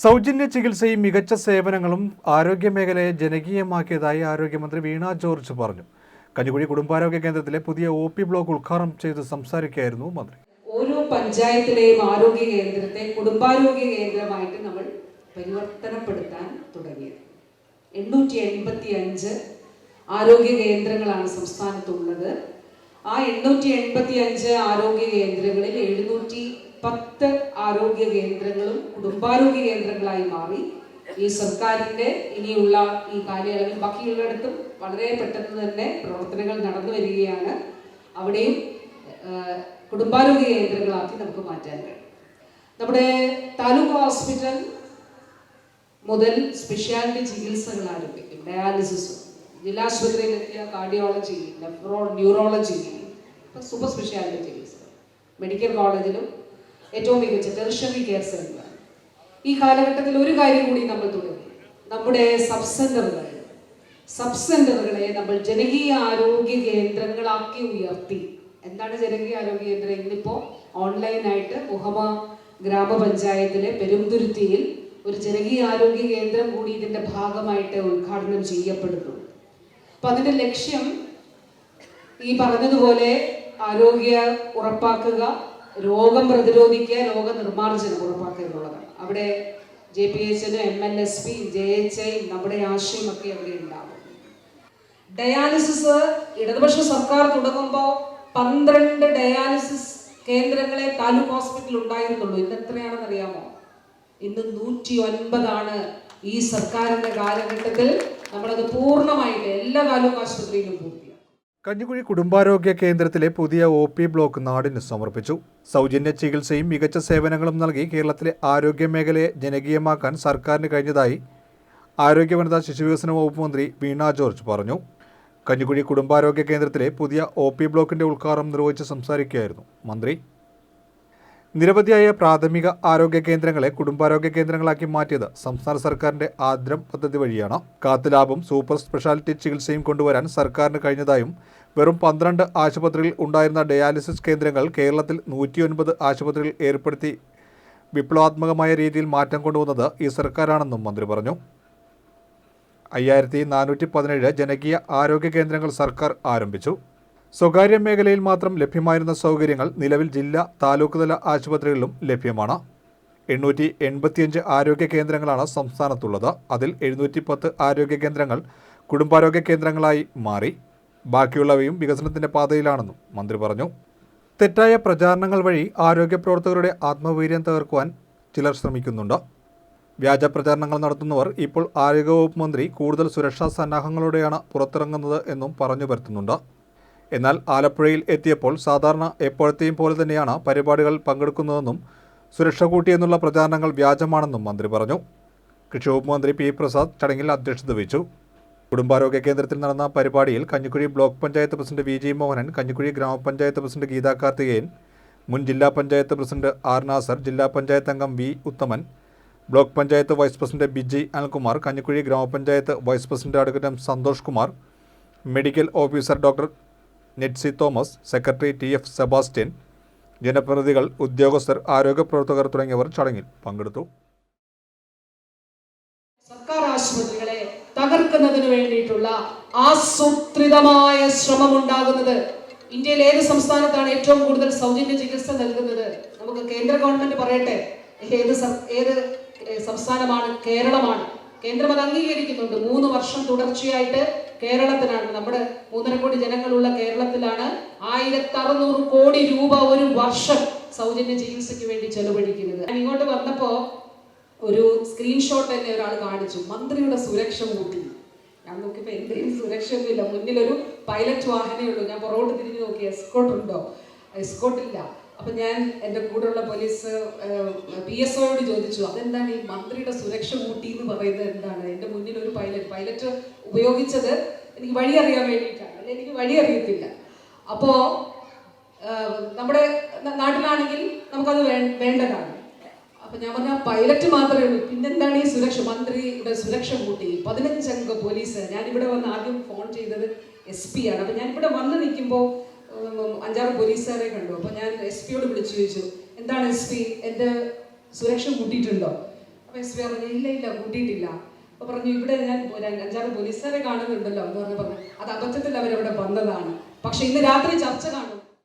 സൗജന്യ ചികിത്സയും മികച്ച സേവനങ്ങളും ആരോഗ്യമേഖലയെ ജനകീയമാക്കിയതായി ആരോഗ്യമന്ത്രി വീണ ജോർജ് പറഞ്ഞു. കഞ്ഞിക്കുഴി കുടുംബാരോഗ്യ കേന്ദ്രത്തിലെ പുതിയ ഒ പി ബ്ലോക്ക് ഉദ്ഘാടനം ചെയ്ത് സംസാരിക്കുകയായിരുന്നു മന്ത്രി. ഓരോ പഞ്ചായത്തിലെയും ആരോഗ്യ കേന്ദ്രത്തെ കുടുംബാരോഗ്യ കേന്ദ്രമായിട്ട് നമ്മൾ പരിവർത്തനപ്പെടുത്താൻ തുടങ്ങിയത്. എണ്ണൂറ്റി എൺപത്തി അഞ്ച് ആരോഗ്യ കേന്ദ്രങ്ങളാണ് സംസ്ഥാനത്തുള്ളത്. ആ എണ്ണൂറ്റി എൺപത്തി അഞ്ച് ആരോഗ്യ കേന്ദ്രങ്ങളിൽ എഴുന്നൂറ്റി പത്ത് ആരോഗ്യ കേന്ദ്രങ്ങളും കുടുംബാരോഗ്യ കേന്ദ്രങ്ങളായി മാറി. ഈ സർക്കാരിന്റെ ഇനിയുള്ള ഈ കാലയളവിൽ ബാക്കിയുള്ളിടത്തും വളരെ പെട്ടെന്ന് തന്നെ പ്രവർത്തനങ്ങൾ നടന്നു വരികയാണ്. അവിടെയും കുടുംബാരോഗ്യ കേന്ദ്രങ്ങളാക്കി നമുക്ക് മാറ്റാൻ കഴിയും. നമ്മുടെ താലൂക്ക് ഹോസ്പിറ്റൽ മുതൽ സ്പെഷ്യാലിറ്റി ചികിത്സകൾ ആരംഭിക്കും dialysis ജില്ലാശുപത്രിയിലെത്തിയ cardiology nephro neurology super speciality ചികിത്സ മെഡിക്കൽ കോളേജിലും ഏറ്റവും മികച്ച ടെറിഷറി കെയർ സെന്റർ ഈ കാലഘട്ടത്തിൽ ഒരു കാര്യം കൂടി നമ്മൾ തുടങ്ങി. നമ്മുടെ സബ് സെന്ററുകൾ സബ് സെന്ററുകളെ നമ്മൾ ജനകീയ ആരോഗ്യ കേന്ദ്രങ്ങളാക്കി ഉയർത്തി. എന്താണ് ജനകീയ ആരോഗ്യ കേന്ദ്രം? ഇന്നിപ്പോൾ ഓൺലൈനായിട്ട് മുഹമ്മ ഗ്രാമപഞ്ചായത്തിലെ പെരുന്തുരുത്തിയിൽ ഒരു ജനകീയ ആരോഗ്യ കേന്ദ്രം കൂടി ഇതിന്റെ ഭാഗമായിട്ട് ഉദ്ഘാടനം ചെയ്യപ്പെടുന്നു. അപ്പൊ അതിന്റെ ലക്ഷ്യം ഈ പറഞ്ഞതുപോലെ ആരോഗ്യ ഉറപ്പാക്കുക രോഗം പ്രതിരോധിക്കുക രോഗനിർമ്മാർജനം ഉറപ്പാക്കുക എന്നുള്ളതാണ്. അവിടെ ജെ പി എച്ച് എന്നും M L S P J H I നമ്മുടെ ആശയമൊക്കെ അവിടെ ഉണ്ടാവും. ഡയാലിസിസ് ഇടതുപക്ഷ സർക്കാർ തുടങ്ങുമ്പോൾ പന്ത്രണ്ട് ഡയാലിസിസ് കേന്ദ്രങ്ങളെ താലൂക്ക് ഹോസ്പിറ്റൽ ഉണ്ടായിരുന്നുള്ളൂ. ഇന്ന് എത്രയാണെന്ന് അറിയാമോ? ഇന്ന് നൂറ്റി ഒൻപതാണ് ഈ സർക്കാരിന്റെ കാലഘട്ടത്തിൽ നമ്മളത് പൂർണമായിട്ട് എല്ലാ താലൂക്ക് ആശുപത്രിയിലും പൂർത്തിയാക്കും കഞ്ഞിക്കുഴി കുടുംബാരോഗ്യ കേന്ദ്രത്തിലെ പുതിയ ഒ പി ബ്ലോക്ക് നാടിന് സമർപ്പിച്ചു. സൗജന്യ ചികിത്സയും മികച്ച സേവനങ്ങളും നൽകി കേരളത്തിലെ ആരോഗ്യ മേഖലയെ ജനകീയമാക്കാൻ സർക്കാരിന് കഴിഞ്ഞതായി ആരോഗ്യ വനിതാ ശിശുവികസന വകുപ്പ് മന്ത്രി വീണ ജോർജ് പറഞ്ഞു. കഞ്ഞിക്കുഴി കുടുംബാരോഗ്യ കേന്ദ്രത്തിലെ പുതിയ ഒ പി ബ്ലോക്കിന്റെ ഉദ്ഘാടനം നിർവഹിച്ച് സംസാരിക്കുകയായിരുന്നു മന്ത്രി. നിരവധിയായ പ്രാഥമിക ആരോഗ്യ കേന്ദ്രങ്ങളെ കുടുംബാരോഗ്യ കേന്ദ്രങ്ങളാക്കി മാറ്റിയത് സംസ്ഥാന സർക്കാരിന്റെ ആദ്രം പദ്ധതി വഴിയാണ്. കാത്തുലാഭം സൂപ്പർ സ്പെഷ്യാലിറ്റി ചികിത്സയും കൊണ്ടുവരാൻ സർക്കാരിന് കഴിഞ്ഞതായും വെറും പന്ത്രണ്ട് ആശുപത്രിയിൽ ഉണ്ടായിരുന്ന ഡയാലിസിസ് കേന്ദ്രങ്ങൾ കേരളത്തിൽ നൂറ്റിയൊൻപത് ആശുപത്രിയിൽ ഏർപ്പെടുത്തി വിപ്ലവാത്മകമായ രീതിയിൽ മാറ്റം കൊണ്ടുവന്നത് ഈ സർക്കാരാണെന്നും മന്ത്രി പറഞ്ഞു. അയ്യായിരത്തി നാനൂറ്റി പതിനേഴ് ജനകീയ ആരോഗ്യ കേന്ദ്രങ്ങൾ സർക്കാർ ആരംഭിച്ചു. സ്വകാര്യ മേഖലയിൽ മാത്രം ലഭ്യമായിരുന്ന സൗകര്യങ്ങൾ നിലവിൽ ജില്ലാ താലൂക്ക് തല ആശുപത്രികളിലും ലഭ്യമാണ്. എണ്ണൂറ്റി എൺപത്തിയഞ്ച് ആരോഗ്യ കേന്ദ്രങ്ങളാണ് സംസ്ഥാനത്തുള്ളത്. അതിൽ എഴുന്നൂറ്റി പത്ത് ആരോഗ്യ കേന്ദ്രങ്ങൾ കുടുംബാരോഗ്യ കേന്ദ്രങ്ങളായി മാറി. ബാക്കിയുള്ളവയും വികസനത്തിന്റെ പാതയിലാണെന്നും മന്ത്രി പറഞ്ഞു. തെറ്റായ പ്രചാരണങ്ങൾ വഴി ആരോഗ്യ പ്രവർത്തകരുടെ ആത്മവീര്യം തകർക്കുവാൻ ചിലർ ശ്രമിക്കുന്നുണ്ട്. വ്യാജ പ്രചാരണങ്ങൾ നടത്തുന്നവർ ഇപ്പോൾ ആരോഗ്യവകുപ്പ് മന്ത്രി കൂടുതൽ സുരക്ഷാ സന്നാഹങ്ങളോടെയാണ് പുറത്തിറങ്ങുന്നത് എന്നും പറഞ്ഞു വരുത്തുന്നുണ്ട് എന്നാൽ ആലപ്പുഴയിൽ എത്തിയപ്പോൾ സാധാരണ എപ്പോഴത്തെയും പോലെ തന്നെയാണ് പരിപാടികൾ പങ്കെടുക്കുന്നതെന്നും സുരക്ഷ കൂട്ടിയെന്നുള്ള പ്രചാരണങ്ങൾ വ്യാജമാണെന്നും മന്ത്രി പറഞ്ഞു. കൃഷിവകുപ്പ് മന്ത്രി പി പ്രസാദ് ചടങ്ങിൽ അധ്യക്ഷത വഹിച്ചു. കുടുംബാരോഗ്യ കേന്ദ്രത്തിൽ നടന്ന പരിപാടിയിൽ Kanjikuzhi block panchayat president V G Mohanan Kanjikuzhi ഗ്രാമപഞ്ചായത്ത് പ്രസിഡന്റ് ഗീതാ കാർത്തികേയൻ മുൻ ജില്ലാ പഞ്ചായത്ത് പ്രസിഡന്റ് ആർ നാസർ ജില്ലാ പഞ്ചായത്ത് അംഗം V Uthaman block panchayat vice president Biji Anilkumar Kanjikuzhi ഗ്രാമപഞ്ചായത്ത് vice president advocate Santhosh Kumar medical officer doctor Netsy Thomas secretary T F Sebastian ജനപ്രതിനിധികൾ ഉദ്യോഗസ്ഥർ ആരോഗ്യ പ്രവർത്തകർ തുടങ്ങിയവർ ചടങ്ങിൽ പങ്കെടുത്തു സർക്കാർ ആശുപത്രികളെ തകർക്കുന്നതിന് വേണ്ടിയിട്ടുള്ള ആസൂത്രിതമായ ശ്രമം ഉണ്ടാകുന്നത് ഇന്ത്യയിൽ ഏത് സംസ്ഥാനത്താണ് ഏറ്റവും കൂടുതൽ സൗജന്യ ചികിത്സ നൽകുന്നത്? നമുക്ക് കേന്ദ്ര ഗവൺമെന്റ് പറയട്ടെ. ഏത് ഏത് സംസ്ഥാനമാണ്? കേരളമാണ്. കേന്ദ്രം അത് അംഗീകരിക്കുന്നുണ്ട്. മൂന്ന് വർഷം തുടർച്ചയായിട്ട് കേരളത്തിലാണ്. നമ്മുടെ മൂന്നര കോടി ജനങ്ങളുള്ള കേരളത്തിലാണ് ആയിരത്തി അറുന്നൂറ് കോടി രൂപ ഒരു വർഷം സൗജന്യ ചികിത്സയ്ക്ക് വേണ്ടി ചെലവഴിക്കുന്നത്. ഞാൻ ഇങ്ങോട്ട് വന്നപ്പോ ഒരു സ്ക്രീൻഷോട്ട് തന്നെ ഒരാൾ കാണിച്ചു. മന്ത്രിയുടെ സുരക്ഷ കൂട്ടി. ഞാൻ നോക്കിയപ്പോൾ എന്തെയും സുരക്ഷയൊന്നുമില്ല. മുന്നിലൊരു പൈലറ്റ് വാഹനമേ ഉള്ളൂ. ഞാൻ പുറകോട്ട് തിരിഞ്ഞു നോക്കി. എസ്കോട്ട് ഉണ്ടോ? എസ്കോട്ട് ഇല്ല. അപ്പൊ ഞാൻ എന്റെ കൂടെയുള്ള പോലീസ് പി എസ് ഒയോട് ചോദിച്ചു അതെന്താണ് ഈ മന്ത്രിയുടെ സുരക്ഷ കൂട്ടി എന്ന് പറയുന്നത്? എന്താണ്? എന്റെ മുന്നിൽ ഒരു പൈലറ്റ്. പൈലറ്റ് ഉപയോഗിച്ചത് എനിക്ക് വഴി അറിയാൻ വേണ്ടിയിട്ടാണ്. അല്ലെ എനിക്ക് വഴി അറിയത്തില്ല. അപ്പോ നമ്മുടെ നാട്ടിലാണെങ്കിൽ നമുക്കത് വേണ്ടതാണ്. അപ്പൊ ഞാൻ പറഞ്ഞ പൈലറ്റ് മാത്രമേ ഉള്ളൂ. പിന്നെന്താണ് ഈ സുരക്ഷ? മന്ത്രിയുടെ സുരക്ഷ കൂട്ടി. പതിനഞ്ചംഗ പോലീസ്. ഞാൻ ഇവിടെ വന്ന് ആദ്യം ഫോൺ ചെയ്തത് എസ് പി ആണ്. അപ്പൊ ഞാൻ ഇവിടെ വന്ന് നിൽക്കുമ്പോൾ അഞ്ചാറ് പോലീസുകാരെ കണ്ടു. അപ്പൊ ഞാൻ എസ് പിയോട് വിളിച്ചു ചോദിച്ചു എന്താണ് എസ് പി എന്റെ സുരക്ഷ കൂട്ടിയിട്ടുണ്ടോ? അപ്പൊ എസ് പി പറഞ്ഞു ഇല്ല ഇല്ല കൂട്ടിയിട്ടില്ല. അപ്പൊ പറഞ്ഞു ഇവിടെ ഞാൻ അഞ്ചാറ് പോലീസുകാരെ കാണുന്നുണ്ടല്ലോ. എന്ന് പറഞ്ഞു പറഞ്ഞു അത് അബദ്ധത്തിൽ അവരവിടെ വന്നതാണ്. പക്ഷെ ഇന്ന് രാത്രി ചർച്ച കാണും.